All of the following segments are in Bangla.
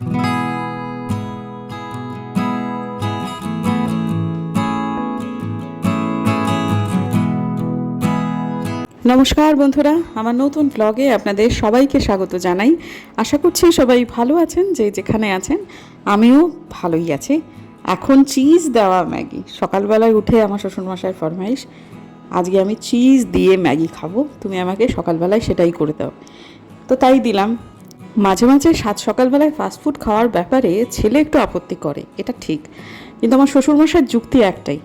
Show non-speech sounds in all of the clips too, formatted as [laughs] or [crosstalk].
নমস্কার বন্ধুরা, আমার নতুন ব্লগে আপনাদের সবাইকে স্বাগত জানাই। আশা করছি সবাই ভালো আছেন, যে যেখানে আছেন, আমিও ভালোই আছি। এখন চিজ দেওয়া ম্যাগি। সকালবেলায় উঠে আমার শ্বশুরমশাইয়ের ফরমাইশ, আজকে আমি চিজ দিয়ে ম্যাগি খাব। তুমি আমাকে সকালবেলায় সেটাই করে দাও। তো তাই দিলাম। মাঝে মাঝে সাত সকালবেলায় ফাস্টফুড খাওয়ার ব্যাপারে ছেলে একটু আপত্তি করে, এটা ঠিক। কিন্তু আমার শ্বশুরমশার যুক্তি একটাই,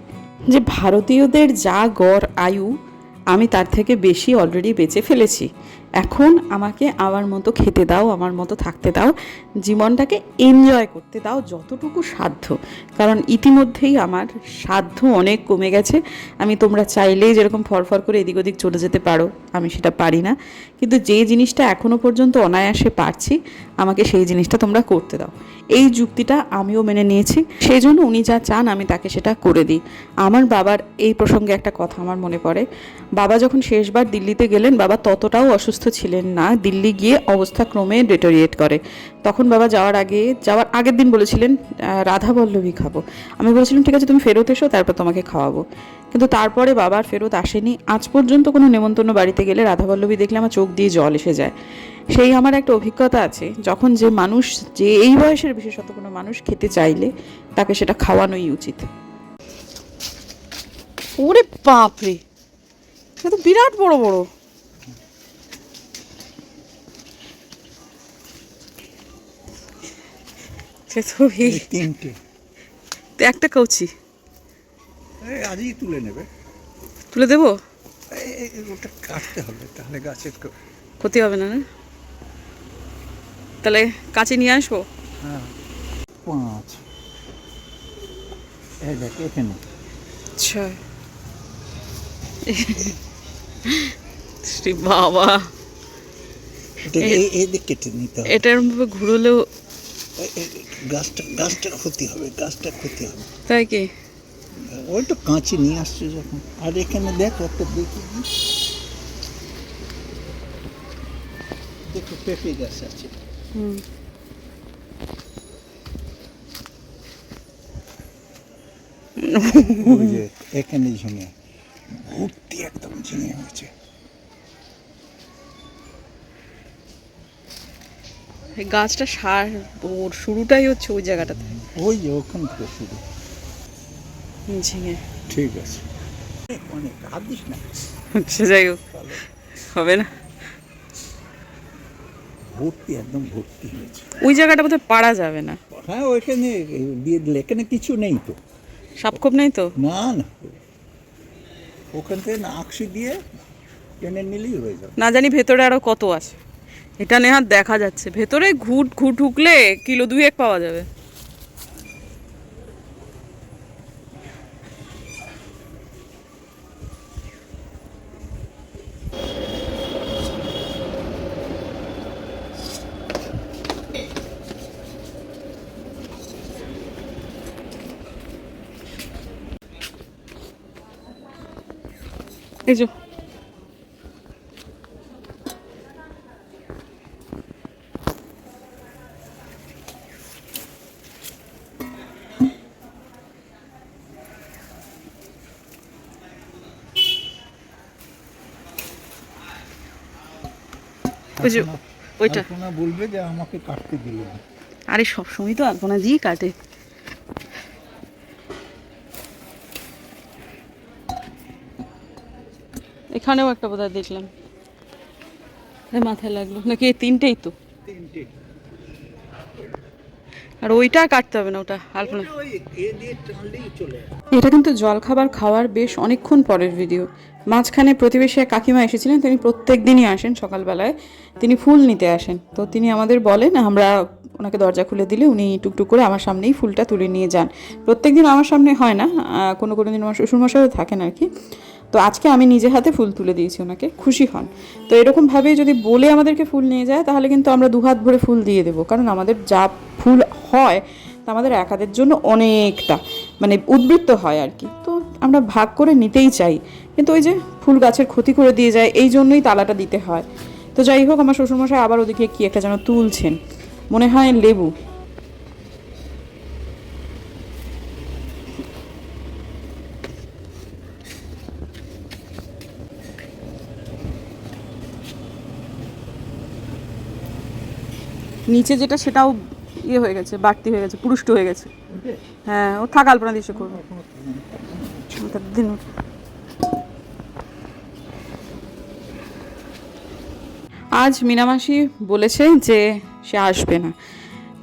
যে ভারতীয়দের যা গড়, আয়ু, আমি তার থেকে বেশি অলরেডি বেঁচে ফেলেছি। এখন আমাকে আমার মতো খেতে দাও, আমার মতো থাকতে দাও, জীবনটাকে এনজয় করতে দাও যতটুকু সাধ্য। কারণ ইতিমধ্যেই আমার সাধ্য অনেক কমে গেছে। আমি তোমরা চাইলেই যেরকম ফরফর করে এদিক ওদিক চলে যেতে পারো, আমি সেটা পারি না। কিন্তু যে জিনিসটা এখনও পর্যন্ত অনায়াসে পারছি, আমাকে সেই জিনিসটা তোমরা করতে দাও। এই যুক্তিটা আমিও মেনে নিয়েছি। সেই জন্য উনি যা চান, আমি তাকে সেটা করে দিই। আমার বাবার এই প্রসঙ্গে একটা কথা আমার মনে পড়ে। বাবা যখন শেষবার দিল্লিতে গেলেন, বাবা ততটাও অসুস্থ ছিলেন না, দিল্লি গিয়ে অবস্থা ক্রমে ডেটোরিয়েট করে। তখন বাবা যাওয়ার আগে, যাওয়ার আগের দিন বলেছিলেন রাধা বল্লভী খাব। আমি বলেছিলাম, ঠিক আছে, তুমি ফেরত এসো, তারপর তোমাকে খাওয়াবো। কিন্তু তারপরে বাবার ফেরত আসেনি। আজ পর্যন্ত কোনো নেমন্তন্ন বাড়িতে গেলে রাধা বল্লভী দেখলে আমার চোখ দিয়ে জল এসে যায়। সেই আমার একটা অভিজ্ঞতা আছে, যখন যে মানুষ, যে এই বয়সের বিশেষত কোনো মানুষ খেতে চাইলে, তাকে সেটা খাওয়ানোই উচিত। ওরে বাপরে! তো বিরাট বড় বড়। সে এই তিনটে। একটা এই আজই তুলে নেবে। তুলে দেবো? ওটা কাটতে হবে তাহলে গাছের ক্ষতি হবে না না? তাহলে কাছে নিয়ে আসব? হ্যাঁ। পাঁচ। এই দেখ এখানে। আচ্ছা। শ্রী বাবা। এটা কেটে নিতে এটার মধ্যে ঘুরলেও গাছটা গাছটা ক্ষতি হবে গাছটা ক্ষতি হবে। তাই কি? ওই তো কাঁচি নিয়ে আসছে যখন। আর এখানে দেখ একটা দেখি। দেখো পেঁপে গাছ আছে। হুম। এখানে ঝিঙে। ভর্তি একদম ঝিঙে হয়েছে। এই গাছটা সার ওর শুরুটাই হচ্ছে ওই জায়গাটাতে। ওই যে ওখান থেকে শুরু। ঝিঙে। ঠিক আছে। অনেক হাত দিস না। সে যাই হোক। হবে না? ভর্তি একদম ভর্তি হয়েছে। ওই জায়গাটা বোধহয় পারা যাবে না। হ্যাঁ ওইখানে দিয়ে এখানে কিছু নেই তো। সাপখোপ নেই তো? না না। ওখান থেকে না আকশি দিয়ে টেনে নিলেই হয়ে যাবে। না জানি ভেতরে আরও কত আছে। এটা নেহাত দেখা যাচ্ছে। ভেতরে ঘুট ঘুট ঢুকলে কিলো দুয়েক পাওয়া যাবে। এই যে। ওই যে ওইটা। বলবে যে আমাকে কাটতে দিল। আরে সবসময় তো আলপনা কাটে। এখানেও একটা বোধহয় দেখলাম। মাথায় লাগল। নাকি তিনটেই তো? তিনটে আর ওইটা কাটতে হবে না ওটা আলপনা। এটা কিন্তু জলখাবার খাওয়ার বেশ অনেকক্ষণ পরের ভিডিও মাঝখানে প্রতিবেশী এক কাকিমা এসেছিলেন তিনি প্রত্যেক দিনই আসেন সকালবেলায়। তিনি ফুল নিতে আসেন। তো তিনি আমাদের বলেন আমরা ওনাকে দরজা খুলে দিলে উনি টুকটুক করে আমার সামনেই ফুলটা তুলে নিয়ে যান। প্রত্যেক দিন আমার সামনে হয় না কোনো কোনো দিন আমার শ্বশুরমশাইও থাকেন আর কি। তো আজকে আমি নিজে হাতে ফুল তুলে দিয়েছি ওনাকে, খুশি হন। তো এরকমভাবে যদি বলে আমাদেরকে ফুল নিয়ে যায়, তাহলে কিন্তু আমরা দুহাত ভরে ফুল দিয়ে দেবো। কারণ আমাদের যা ফুল হয়, তা আমাদের একাদের জন্য অনেকটা মানে উদ্বৃত্ত হয় আর কি। তো আমরা ভাগ করে নিতেই চাই। কিন্তু ওই যে ফুল গাছের ক্ষতি করে দিয়ে যায়, এই জন্যই তালাটা দিতে হয়। তো যাই হোক, আমার শ্বশুরমশাই আবার ওদিকে কি একটা যেন তুলছেন। মনে হয় লেবু। নিচে যেটা সেটাও ইয়ে হয়ে গেছে, বাড়তি হয়ে গেছে, পুরুষ্ট হয়ে গেছে। হ্যাঁ ও থাক আলপনা দিয়ে করবে। দিন। আজ মিনামাসি বলেছে যে সে আসবে না।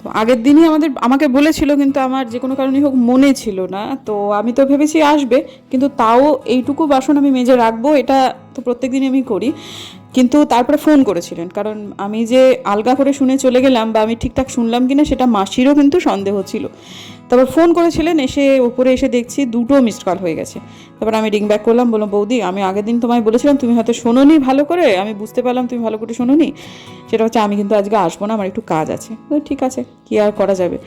তো আগের দিনই আমাদের, আমাকে বলেছিল কিন্তু আমার যে কোনো কারণেই হোক মনে ছিল না। তো আমি তো ভেবেছি আসবে, কিন্তু তাও এইটুকু বাসন আমি মেজে রাখব, এটা তো প্রত্যেক দিনই আমি করি। কিন্তু তারপরে ফোন করেছিলেন। কারণ আমি যে আলগা করে শুনে চলে গেলাম বা আমি ঠিকঠাক শুনলাম কিনা সেটা মাসিরও কিন্তু সন্দেহ ছিল। তারপর ফোন করেছিলেন, এসে উপরে এসে দেখছি দুটো মিসড কল হয়ে গেছে। তারপর আমি রিং ব্যাক করলাম, বললাম, বৌদি, আমি আগের দিন তোমায় বলেছিলাম তুমি হয়তো শোনোনি ভালো করে, আমি বুঝতে পারলাম তুমি ভালো করে শোনোনি। সেটা হচ্ছে আমি কিন্তু আজকে আসব না, আমার একটু কাজ আছে। ঠিক আছে, কি আর করা যাবে?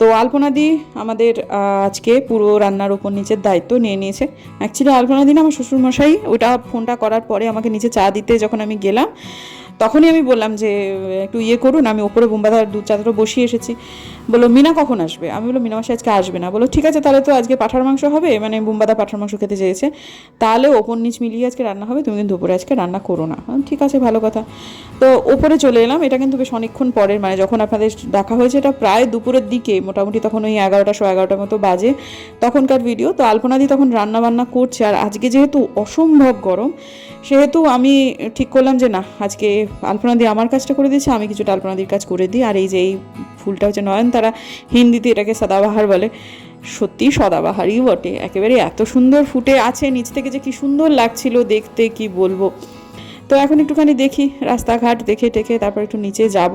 তো আলপনাদি আমাদের আজকে পুরো রান্নার ওপর নিচের দায়িত্ব নিয়ে নিয়েছে। অ্যাকচুয়ালি আলপনাদিন আমার শ্বশুরমশাই, ওটা ফোনটা করার পরে আমাকে নিচে চা দিতে যখন আমি গেলাম তখনই আমি বললাম যে, একটু ইয়ে করুন, আমি ওপরে বোম্বাদার দু চাদরও বসিয়ে এসেছি। বলল, মিনা কখন আসবে? আমি বলল মিনা মাসে আজকে আসবে না। বলো ঠিক আছে, তাহলে তো আজকে পাঠার মাংস হবে মানে বোম্বাদা পাঠার মাংস খেতে চেয়েছে। তাহলে ওপর নিচ মিলিয়ে আজকে রান্না হবে, তুমি কিন্তু দুপুরে আজকে রান্না করো না। ঠিক আছে, ভালো কথা। তো ওপরে চলে এলাম, এটা কিন্তু বেশ অনেকক্ষণ পরের মানে যখন আপনাদের ডাকা হয়েছে, এটা প্রায় দুপুরের দিকে, মোটামুটি তখন ওই এগারোটা শো এগারোটার মতো বাজে তখনকার ভিডিও তো আলপনাদি তখন রান্না বান্না করছে, আর আজকে যেহেতু অসম্ভব গরম, সেহেতু আমি ঠিক করলাম যে, না, আজকে আলপনাদি আমার কাজটা করে দিয়েছে, আমি কিছুটা আলপনাদির কাজ করে দিই। আর এই যে এই ফুলটা হচ্ছে নয়নতারা, হিন্দিতে এটাকে সদাবাহার বলে। সত্যি সদাবাহারই বটে, একেবারে এত সুন্দর ফুটে আছে, নিচ থেকে যে কি সুন্দর লাগছিল দেখতে, কি বলব। তো এখন একটুখানি দেখি, রাস্তাঘাট দেখে টেখে তারপর একটু নিচে যাব।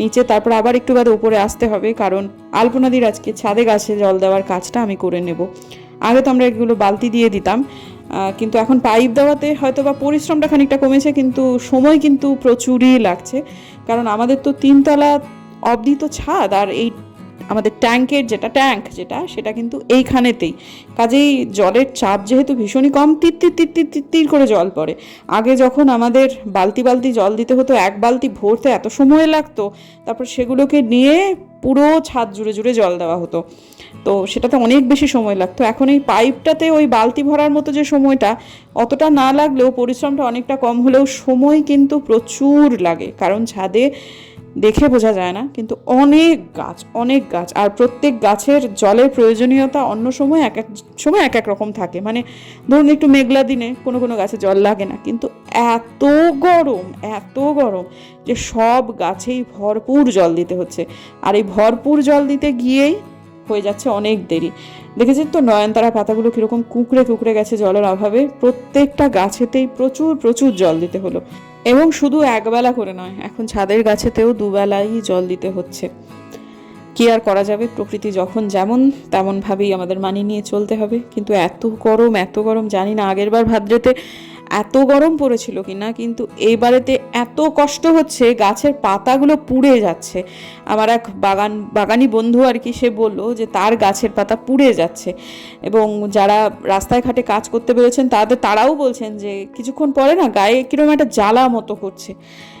নিচে তারপর আবার একটু বাদে উপরে আসতে হবে, কারণ আলপনাদির আজকে ছাদে গাছে জল দেওয়ার কাজটা আমি করে নেব। আগে তো আমরা এগুলো বালতি দিয়ে দিতাম কিন্তু এখন পাইপ দেওয়াতে হয়তো বা পরিশ্রমটা খানিকটা কমেছে, কিন্তু সময় কিন্তু প্রচুরই লাগছে। কারণ আমাদের তো তিনতলা অবধি তো ছাদ, আর এই আমাদের ট্যাঙ্কের যেটা ট্যাঙ্ক যেটা, সেটা কিন্তু এইখানেতেই। কাজেই জলের চাপ যেহেতু ভীষণই কম, তির তির তির তির তির তির করে জল পড়ে। আগে যখন আমাদের বালতি বালতি জল দিতে হতো, এক বালতি ভরতে এত সময় লাগতো, তারপর সেগুলোকে নিয়ে পুরো ছাদ জুড়ে জুড়ে জল দেওয়া হতো। তো সেটাতে অনেক বেশি সময় লাগতো। এখন এই পাইপটাতে ওই বালতি ভরার মতো যে সময়টা, অতটা না লাগলেও পরিশ্রমটা অনেকটা কম হলেও সময় কিন্তু প্রচুর লাগে। কারণ ছাদে দেখে বোঝা যায় না, কিন্তু অনেক গাছ অনেক গাছ। আর প্রত্যেক গাছের জলের প্রয়োজনীয়তা অন্য সময় এক এক সময় এক এক রকম থাকে। মানে ধরুন একটু মেঘলা দিনে কোনো কোনো গাছে জল লাগে না, কিন্তু এত গরম এত গরম যে সব গাছেই ভরপুর জল দিতে হচ্ছে। আর এই ভরপুর জল দিতে গিয়েই হয়ে যাচ্ছে অনেক দেরি। দেখেছেন তো নয়নতারা পাতাগুলো কীরকম কুকড়ে কুকড়ে গেছে জলের অভাবে? প্রত্যেকটা গাছেতেই প্রচুর প্রচুর জল দিতে হলো। এবং শুধু একবেলা করে নয়, এখন ছাদের গাছেতেও দুবেলাই জল দিতে হচ্ছে। কি আর করা যাবে? প্রকৃতি যখন যেমন, তেমনভাবেই আমাদের মানিয়ে নিয়ে চলতে হবে। কিন্তু এত গরম এত গরম, জানি না আগেরবার ভাদ্রেতে এত গরম পড়েছিল কি না কিন্তু এইবারেতে এত কষ্ট হচ্ছে, গাছের পাতাগুলো পুড়ে যাচ্ছে। আমার এক বাগান, বাগানি বন্ধু আর কি, সে বলল যে তার গাছের পাতা পুড়ে যাচ্ছে। এবং যারা রাস্তায় ঘাটে কাজ করতে পেরেছেন তাদের, তারাও বলছেন যে কিছুক্ষণ পরে না গায়ে কীরকম একটা জ্বালা মতো করছে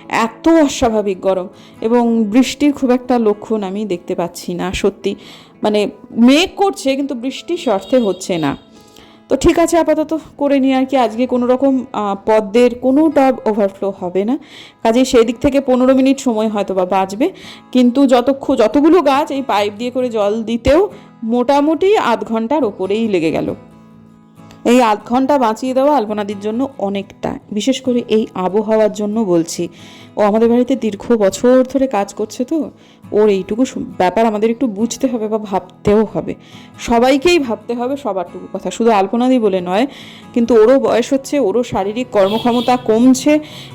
এত অস্বাভাবিক গরম এবং বৃষ্টির খুব একটা লক্ষণ আমি দেখতে পাচ্ছি না, সত্যি। মানে মেঘ করছে, কিন্তু বৃষ্টি স্বার্থে হচ্ছে না। তো ঠিক আছে, আপাতত করে নিই আর কি আজকে কোনো রকম পদ্মের কোনো টব ওভারফ্লো হবে না। কাজে সেই দিক থেকে পনেরো মিনিট সময় হয়তো বা বাঁচবে। কিন্তু যতক্ষণ যতগুলো গাছ এই পাইপ দিয়ে করে জল দিতেও মোটামুটি আধ ঘণ্টার ওপরেই লেগে গেল। এই আধ ঘণ্টা বাঁচিয়ে দেওয়া আলপনাদির জন্য অনেকটা, বিশেষ করে এই আবহাওয়ার জন্য বলছি। ও আমাদের বাড়িতে দীর্ঘ বছর ধরে কাজ করছে তো, ওর এইটুকু ব্যাপার আমাদের একটু বুঝতে হবে বা ভাবতেও হবে। সবাইকেই ভাবতে হবে সবারটুকু কথা, শুধু আলপনাদি বলে নয়, কিন্তু ওরও বয়স হচ্ছে, ওরও শারীরিক কর্মক্ষমতা কমছে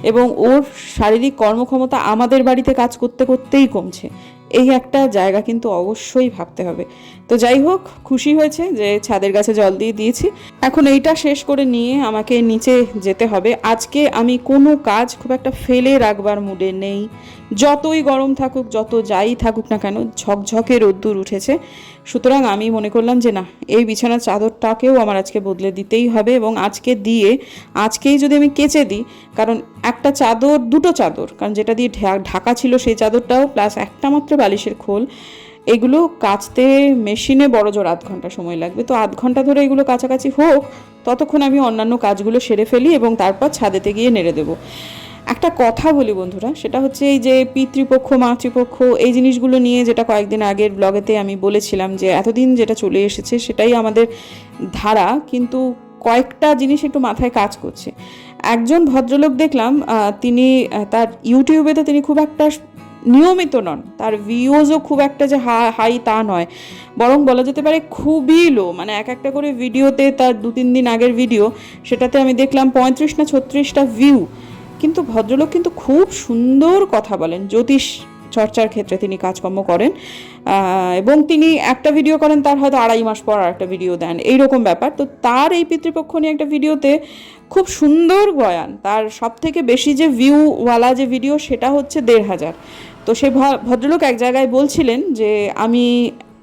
এবং ওর শারীরিক কর্মক্ষমতা আমাদের বাড়িতে কাজ করতে করতেই কমছে। এই একটা জায়গা কিন্তু অবশ্যই ভাবতে হবে। তো যাই হোক, খুশি হয়েছে যে ছাদের গাছে জল দিয়ে দিয়েছি। এখন এইটা শেষ করে নিয়ে আমাকে নিচে যেতে হবে। আজকে আমি কোনো কাজ খুব একটা ফেলে রাখবার মুডে নেই। যতই গরম থাকুক, যত যাই থাকুক না কেন, ঝকঝকে রোদ্দুর উঠেছে। সুতরাং আমি মনে করলাম যে না, এই বিছানার চাদরটাকেও আমার আজকে বদলে দিতেই হবে এবং আজকে দিয়ে, আজকেই যদি আমি কেচে দিই, কারণ একটা চাদর, দুটো চাদর, কারণ যেটা দিয়ে ঢাকা ছিল সেই চাদরটাও, প্লাস একটা মাত্র বালিশের খোল, এগুলো কাচতে মেশিনে বড় জোর আধ ঘণ্টা সময় লাগবে। তো আধ ঘণ্টা ধরে এগুলো কাছাকাছি হোক, ততক্ষণ আমি অন্যান্য কাজগুলো সেরে ফেলি এবং তারপর ছাদেতে গিয়ে নেড়ে দেবো। একটা কথা বলি বন্ধুরা, সেটা হচ্ছে এই যে পিতৃপক্ষ, মাতৃপক্ষ, এই জিনিসগুলো নিয়ে যেটা কয়েকদিন আগের ব্লগেতে আমি বলেছিলাম যে এতদিন যেটা চলে এসেছে, সেটাই আমাদের ধারা, কিন্তু কয়েকটা জিনিস একটু মাথায় কাজ করছে। একজন ভদ্রলোক দেখলাম তিনি তার ইউটিউবে তো তিনি খুব একটা নিয়মিত নন। তার ভিউজও খুব একটা যে হাই তা নয়। বরং বলা যেতে পারে খুবই লো মানে এক একটা করে ভিডিওতে তার দু তিন দিন আগের ভিডিও, সেটাতে আমি দেখলাম পঁয়ত্রিশ না ছত্রিশটা ভিউ কিন্তু ভদ্রলোক কিন্তু খুব সুন্দর কথা বলেন, জ্যোতিষ চর্চার ক্ষেত্রে তিনি কাজকর্ম করেন। এবং তিনি একটা ভিডিও করেন, তার হয়তো আড়াই মাস পর আর একটা ভিডিও দেন। এইরকম ব্যাপার। তো তার এই পিতৃপক্ষ নিয়ে একটা ভিডিওতে খুব সুন্দর বয়ান। তার সব থেকে বেশি যে ভিউওয়ালা যে ভিডিও সেটা হচ্ছে দেড় হাজার। তো সে ভদ্রলোক এক জায়গায় বলছিলেন যে, আমি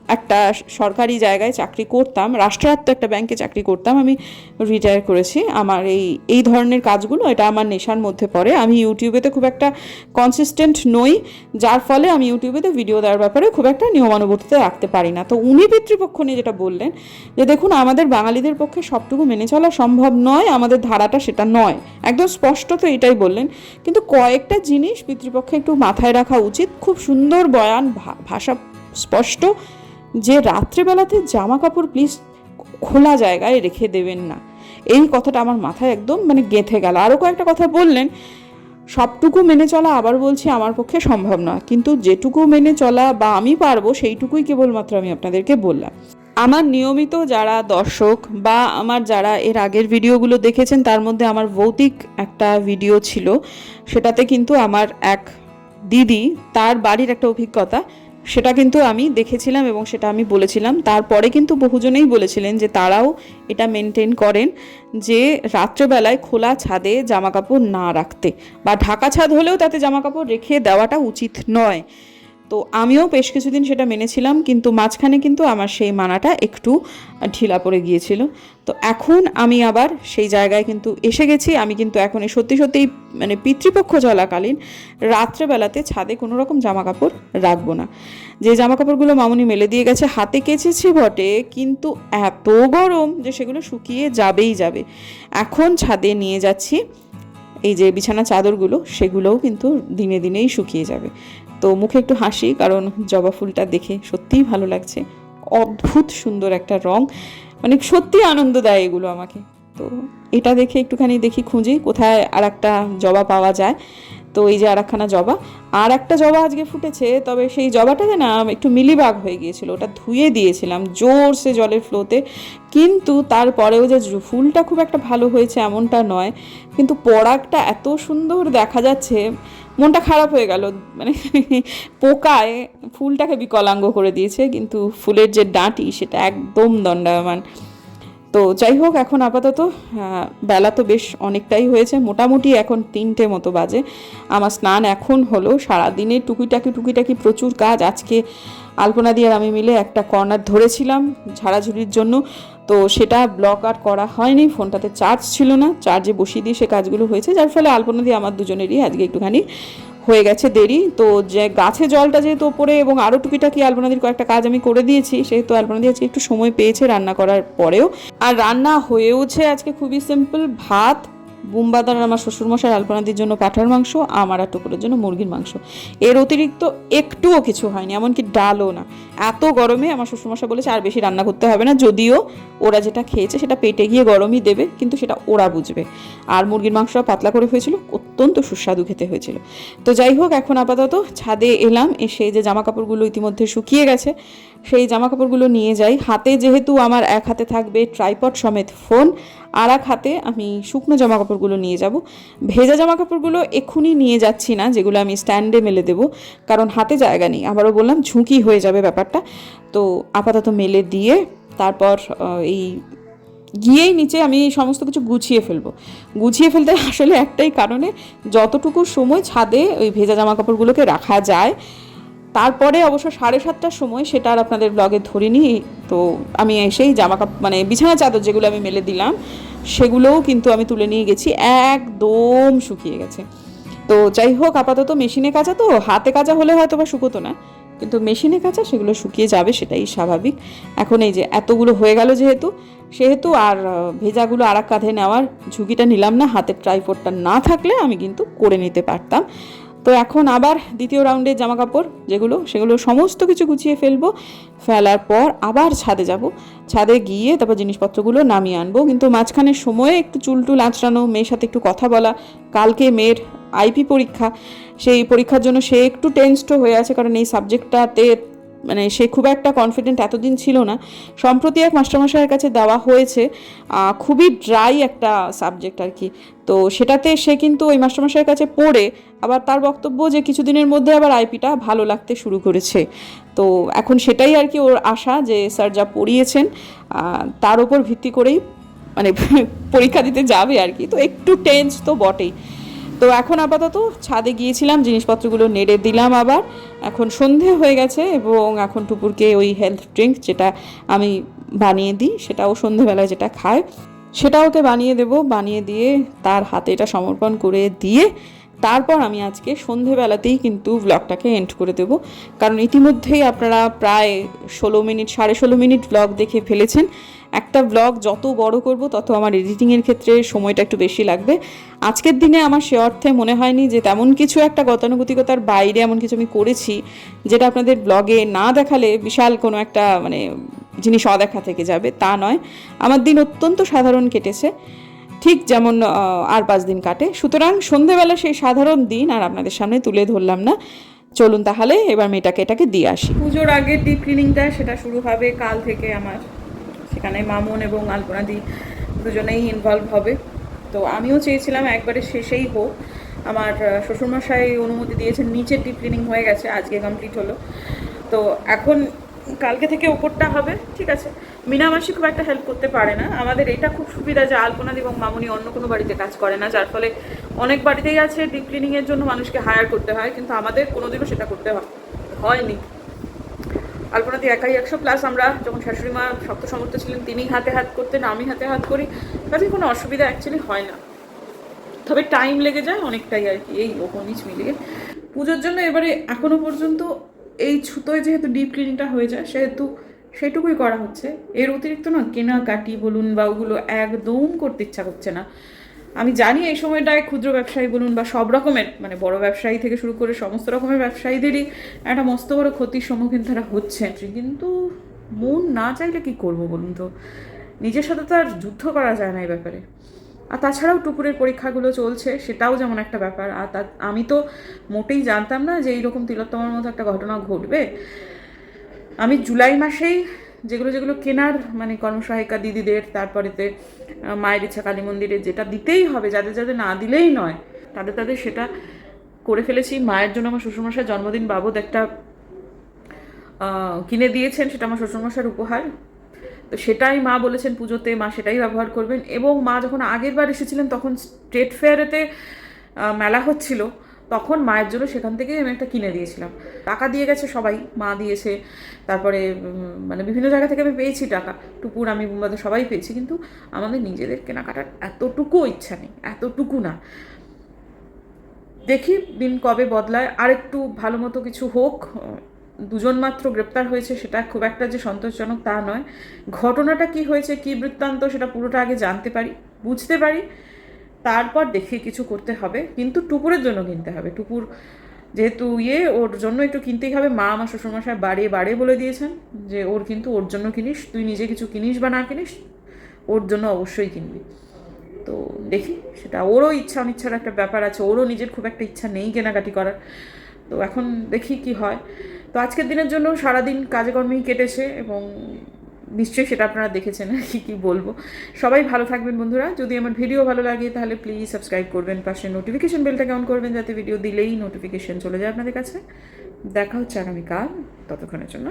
একটা সরকারি জায়গায় চাকরি করতাম, রাষ্ট্রায়ত্ত একটা ব্যাংকে চাকরি করতাম, আমি রিটায়ার করেছি। আমার এই এই ধরনের কাজগুলো, এটা আমার নেশার মধ্যে পড়ে। আমি ইউটিউবেতে খুব একটা কনসিস্টেন্ট নই, যার ফলে আমি ইউটিউবেতে ভিডিও দেওয়ার ব্যাপারে খুব একটা নিয়মানুবর্তিতা রাখতে পারি না। তো উনি পিতৃপক্ষ নিয়ে যেটা বললেন, যে দেখুন, আমাদের বাঙালিদের পক্ষে সবটুকু মেনে চলা সম্ভব নয়, আমাদের ধারাটা সেটা নয়। একদম স্পষ্ট তো এটাই বললেন। কিন্তু কয়েকটা জিনিস পিতৃপক্ষে একটু মাথায় রাখা উচিত। খুব সুন্দর বয়ান ভাষা স্পষ্ট। যে রাত্রেবেলাতে জামা কাপড় প্লিজ খোলা জায়গায় রেখে দেবেন না। এই কথাটা আমার মাথায় একদম মানে গেঁথে গেল। আরও কয়েকটা কথা বললেন, সবটুকু মেনে চলা আবার বলছি আমার পক্ষে সম্ভব নয়, কিন্তু যেটুকু মেনে চলা বা আমি পারব সেইটুকুই কেবলমাত্র আমি আপনাদেরকে বললাম। আমার নিয়মিত যারা দর্শক বা আমার যারা এর আগের ভিডিওগুলো দেখেছেন, তার মধ্যে আমার ভৌতিক একটা ভিডিও ছিল। সেটাতে কিন্তু আমার এক দিদি, তার বাড়ির একটা অভিজ্ঞতা সেটা কিন্তু আমি দেখেছিলাম এবং সেটা আমি বলেছিলাম। তারপরে কিন্তু বহুজনেই বলেছিলেন যে তারাও এটা মেনটেন করেন যে রাত্রেবেলায় খোলা ছাদে জামাকাপড় না রাখতে বা ঢাকা ছাদ হলেও তাতে জামাকাপড় রেখে দেওয়াটা উচিত নয়। তো আমিও বেশ কিছুদিন সেটা মেনেছিলাম, কিন্তু মাঝখানে কিন্তু আমার সেই মানাটা একটু ঢিলা পড়ে গিয়েছিল। তো এখন আমি আবার সেই জায়গায় কিন্তু এসে গেছি, আমি কিন্তু এখন এই সত্যি সত্যিই মানে পিতৃপক্ষ চলাকালীন রাত্রেবেলাতে ছাদে কোনো রকম জামা কাপড় রাখব না। যে জামা কাপড়গুলো মামুনি মেলে দিয়ে গেছে, হাতে কেচেছি বটে, কিন্তু এত গরম যে সেগুলো শুকিয়ে যাবেই যাবে। এখন ছাদে নিয়ে যাচ্ছি, এই যে বিছানা চাদরগুলো, সেগুলোও কিন্তু দিনে দিনেই শুকিয়ে যাবে। তো মুখে একটু হাসি, কারণ জবা ফুলটা দেখে সত্যিই ভালো লাগছে। অদ্ভুত সুন্দর একটা রং। মানে সত্যি আনন্দ দেয় এগুলো আমাকে। তো এটা দেখে একটুখানি দেখি খুঁজি, কোথায় আর একটা জবা পাওয়া যায়। তো এই যে আর একখানা জবা। আর একটা জবা আজকে ফুটেছে, তবে সেই জবাটাতে না একটু মিলিবাগ হয়ে গিয়েছিল। ওটা ধুয়ে দিয়েছিলাম জোরসে জলের ফ্লোতে। কিন্তু তারপরেও যে ফুলটা খুব একটা ভালো হয়েছে এমনটা নয়। কিন্তু পরাগটা এত সুন্দর দেখা যাচ্ছে মনটা খারাপ হয়ে গেল। মানে [laughs] পোকায় ফুলটাকে বিকলাঙ্গ করে দিয়েছে, কিন্তু ফুলের যে ডাঁটি সেটা একদম দণ্ডায়মান। তো যাই হোক, এখন আপাতত বেলা তো বেশ অনেকটাই হয়েছে, মোটামুটি এখন তিনটে মতো বাজে। আমার স্নান এখন হলো, সারাদিনে টুকিটাকি টুকিটাকি প্রচুর কাজ। আজকে আলপনা দিয়ে আর আমি মিলে একটা কর্নার ধরেছিলাম ঝাড়াঝুড়ির জন্য, তো সেটা ব্লক আর করা হয়নি, ফোনটাতে চার্জ ছিল না, চার্জে বসিয়ে দিয়ে সে কাজগুলো হয়েছে। যার ফলে আলপনা দিয়ে আমার দুজনেরই আজকে একটুখানি হয়ে গেছে দেরি। তো যে গাছে জলটা যেহেতু ওপরে এবং আরও টুকিটাকি আলপনাদির কয়েকটা কাজ আমি করে দিয়েছি, সেহেতু আলপনাদি আজকে একটু সময় পেয়েছে রান্না করার পরেও। আর রান্না হয়েওছে আজকে খুবই সিম্পল ভাত বুম্বাদার আমার শ্বশুরমশাই আলপনাদির জন্য পাঠার মাংস, আমার আর টুকুরের জন্য মুরগির মাংস। এর অতিরিক্ত একটুও কিছু হয়নি, এমনকি ডালও না। এত গরমে আমার শ্বশুরমশাই বলেছে, আর বেশি রান্না করতে হবে না। যদিও ওরা যেটা খেয়েছে সেটা পেটে গিয়ে গরমই দেবে, কিন্তু সেটা ওরা বুঝবে। আর মুরগির মাংসটা পাতলা করে হয়েছিল, অত্যন্ত সুস্বাদু খেতে হয়েছিল। তো যাই হোক, এখন আপাতত ছাদে এলাম, এসে যে জামা কাপড়গুলো ইতিমধ্যে শুকিয়ে গেছে, সেই জামা কাপড়গুলো নিয়ে যাই। হাতে যেহেতু আমার এক হাতে থাকবে ট্রাইপড সমেত ফোন আর এক হাতে আমি শুকনো জামা কাপড়গুলো নিয়ে যাব। ভেজা জামা কাপড়গুলো এক্ষুনি নিয়ে যাচ্ছি না, যেগুলো আমি স্ট্যান্ডে মেলে দেবো, কারণ হাতে জায়গা নেই। আবারও বললাম, ঝুঁকি হয়ে যাবে ব্যাপারটা। তো আপাতত মেলে দিয়ে তারপর এই গিয়েই নিচে আমি সমস্ত কিছু গুছিয়ে ফেলব। গুছিয়ে ফেলতে আসলে একটাই কারণে, যতটুকু সময় ছাদে ওই ভেজা জামা কাপড়গুলোকে রাখা যায় তারপরে অবশ্য সাড়ে সাতটার সময় সেটা আর আপনাদের ব্লগে ধরিনি, তো আমি এসেই জামা কাপড় মানে বিছানা চাদর যেগুলো আমি মেলে দিলাম, সেগুলোও কিন্তু আমি তুলে নিয়ে গেছি, একদম শুকিয়ে গেছে। তো যাই হোক, আপাতত মেশিনে কাঁচা তো, হাতে কাচা হলে হয়তো বা শুকোতো না, কিন্তু মেশিনে কাঁচা সেগুলো শুকিয়ে যাবে, সেটাই স্বাভাবিক। এখন এই যে এতগুলো হয়ে গেল যেহেতু, সেহেতু আর ভেজাগুলো আর এক কাঁধে নেওয়ার ঝুঁকিটা নিলাম না, হাতের ট্রাইপোর্ডটা না থাকলে আমি কিন্তু করে নিতে পারতাম। তো এখন আবার দ্বিতীয় রাউন্ডের জামা কাপড় যেগুলো, সেগুলো সমস্ত কিছু গুছিয়ে ফেলব। ফেলার পর আবার ছাদে যাব। ছাদে গিয়ে তারপর জিনিসপত্রগুলো নামিয়ে আনব। কিন্তু মাঝখানে সময়ে একটু চুল টুল আঁচড়ানো, মেয়ের সাথে একটু কথা বলা, কালকে মেয়ের আইপি পরীক্ষা, সেই পরীক্ষার জন্য সে একটু টেন্সড হয়ে আছে কারণ এই সাবজেক্টটাতে মানে সে খুব একটা কনফিডেন্ট এতদিন ছিল না। সম্প্রতি এক মাস্টারমশাইয়ের কাছে দেওয়া হয়েছে খুবই ড্রাই একটা সাবজেক্ট আর কি। তো সেটাতে সে কিন্তু ওই মাস্টারমশাইয়ের কাছে পড়ে, আবার তার বক্তব্য যে কিছুদিনের মধ্যে আবার আইপিটা ভালো লাগতে শুরু করেছে। তো এখন সেটাই আর কি ওর আশা যে স্যার যা পড়িয়েছেন তার উপর ভিত্তি করেই মানে [laughs] পরীক্ষা দিতে যাবে আর কি। তো একটু টেন্স তো বটেই। তো এখন আপাতত ছাদে গিয়েছিলাম, জিনিসপত্রগুলো নেড়ে দিলাম আবার। এখন সন্ধে হয়ে গেছে এবং এখন টুপুরকে ওই হেলথ ড্রিঙ্ক যেটা আমি বানিয়ে দিই, সেটাও সন্ধেবেলায় যেটা খায়, সেটা ওকে বানিয়ে দেব। বানিয়ে দিয়ে তার হাতে এটা সমর্পণ করে দিয়ে তারপর আমি আজকে সন্ধেবেলাতেই কিন্তু ব্লগটাকে এন্ড করে দেব। কারণ ইতিমধ্যেই আপনারা প্রায় ষোলো মিনিট, সাড়ে ষোলো মিনিট ব্লগ দেখে ফেলেছেন। একটা ব্লগ যত বড় করব, তত আমার এডিটিংয়ের ক্ষেত্রে সময়টা একটু বেশি লাগবে। আজকের দিনে আমার সে অর্থে মনে হয়নি যে তেমন কিছু একটা গতানুগতিকতার বাইরে এমন কিছু আমি করেছি, যেটা আপনাদের ব্লগে না দেখালে বিশাল কোনো একটা মানে জিনিস অদেখা থেকে যাবে, তা নয়। আমার দিন অত্যন্ত সাধারণ কেটেছে। ঠিক যেমন আর পাঁচ দিন কাটে। সুতরাং সন্ধেবেলা সেই সাধারণ দিন আর আপনাদের সামনে তুলে ধরলাম না। চলুন তাহলে এবার মেয়েটাকে এটাকে দিয়ে আসি। পুজোর আগের ডিপ ক্লিনিংটা সেটা শুরু হবে কাল থেকে আমার। সেখানে মামুন এবং আলপনাদি দুজনেই ইনভলভ হবে। তো আমিও চেয়েছিলাম একবারে শেষেই হোক। আমার শ্বশুরমশাই অনুমতি দিয়েছেন, নিচের ডিপ ক্লিনিং হয়ে গেছে, আজকে কমপ্লিট হলো। তো এখন কালকে থেকে ওপরটা হবে, ঠিক আছে? মিনা মাসি খুব একটা হেল্প করতে পারে না। আমাদের এটা খুব সুবিধা যে আলপনাদি এবং মামুনি অন্য কোনো বাড়িতে কাজ করে না, যার ফলে অনেক বাড়িতেই আছে ডিপ ক্লিনিংয়ের জন্য মানুষকে হায়ার করতে হয়, কিন্তু আমাদের কোনোদিনও সেটা করতে হয়- হয়নি। আলপনাদি একাই একশো প্লাস আমরা যখন শাশুড়ি মা শক্ত সমর্থ ছিলেন তিনি হাতে হাত করতেন, আমি হাতে হাত করি। তাতে কোনো অসুবিধা অ্যাকচুয়ালি হয় না। তবে টাইম লেগে যায় অনেকটাই আর কি, এই ওপর নিচ মিলিয়ে। পুজোর জন্য এবারে এখনও পর্যন্ত এই ছুতোয় যেহেতু ডিপ ক্লিনিংটা হয়ে যায়, সেহেতু সেটুকুই করা হচ্ছে। এর অতিরিক্ত না কেনাকাটি বলুন বা ওগুলো একদম করতে ইচ্ছা করছে না। আমি জানি এই সময়টায় ক্ষুদ্র ব্যবসায়ী বলুন বা সব রকমের মানে বড় ব্যবসায়ী থেকে শুরু করে সমস্ত রকমের ব্যবসায়ীদেরই একটা মস্ত বড় ক্ষতির সম্মুখীন তারা হচ্ছে। কিন্তু মন না চাইলে কি করব বলুন তো? নিজের সাথে তো আর যুদ্ধ করা যায় না এই ব্যাপারে। আর তাছাড়াও টুকুরের পরীক্ষাগুলো চলছে, সেটাও যেমন একটা ব্যাপার। আর তা, আমি তো মোটেই জানতাম না যে এইরকম তিলোত্তমার মতো একটা ঘটনা ঘটবে। আমি জুলাই মাসেই যেগুলো যেগুলো কেনার মানে কর্মসহায়িকা দিদিদের, তারপরেতে মায়ের ইচ্ছা কালী মন্দিরে যেটা দিতেই হবে, যাদের যাদের না দিলেই নয়, তাদের তাদের সেটা করে ফেলেছি। মায়ের জন্য আমার শ্বশুরমশাই জন্মদিন বাবদ একটা কিনে দিয়েছেন, সেটা আমার শ্বশুরমশার উপহার। তো সেটাই মা বলেছেন পুজোতে, মা সেটাই ব্যবহার করবেন। এবং মা যখন আগের বার এসেছিলেন, তখন স্টেট ফেয়ারেতে মেলা হচ্ছিল। তখন মায়ের জন্য সেখান থেকে আমি একটা কিনে দিয়েছিলাম। টাকা দিয়ে গেছে সবাই, মা দিয়েছে, তারপরে মানে বিভিন্ন জায়গা থেকে আমি পেয়েছি টাকা। টুকুর আমি বুম্বাদের সবাই পেয়েছি, কিন্তু আমাদের নিজেদের কেনাকাটার এতটুকু ইচ্ছা নেই, এতটুকু না। দেখি দিন কবে বদলায় আর একটু ভালো মতো কিছু হোক, দুজন মাত্র গ্রেপ্তার হয়েছে, সেটা খুব একটা যে সন্তোষজনক তা নয়। ঘটনাটা কি হয়েছে, কি বৃত্তান্ত, সেটা পুরোটা আগে জানতে পারি, বুঝতে পারি। তারপর দেখে কিছু করতে হবে, কিন্তু টুপুরের জন্য কিনতে হবে। টুপুর যেহেতু ইয়ে ওর জন্য একটু কিনতেই হবে। মা আমার শ্বশুরমশাই বাড়ে বাড়ে বলে দিয়েছেন যে, ওর কিন্তু ওর জন্য কিনিস, তুই নিজে কিছু কিনিস বা না কিনিস, ওর জন্য অবশ্যই কিনবি। তো দেখি, সেটা ওরও ইচ্ছা অনিচ্ছার একটা ব্যাপার আছে, ওরও নিজের খুব একটা ইচ্ছা নেই কেনাকাটি করার। তো এখন দেখি কি হয়। তো আজকের দিনের জন্য সারাদিন কাজে কর্মেই কেটেছে এবং নিশ্চয়ই সেটা আপনারা দেখেছেন কি, কী বলব। সবাই ভালো থাকবেন বন্ধুরা। যদি আমার ভিডিও ভালো লাগে, তাহলে প্লিজ সাবস্ক্রাইব করবেন, পাশে নোটিফিকেশন বেলটাকে অন করবেন, যাতে ভিডিও দিলেই নোটিফিকেশন চলে যায় আপনাদের কাছে। দেখা হচ্ছে আগামীকাল ততক্ষণের জন্য।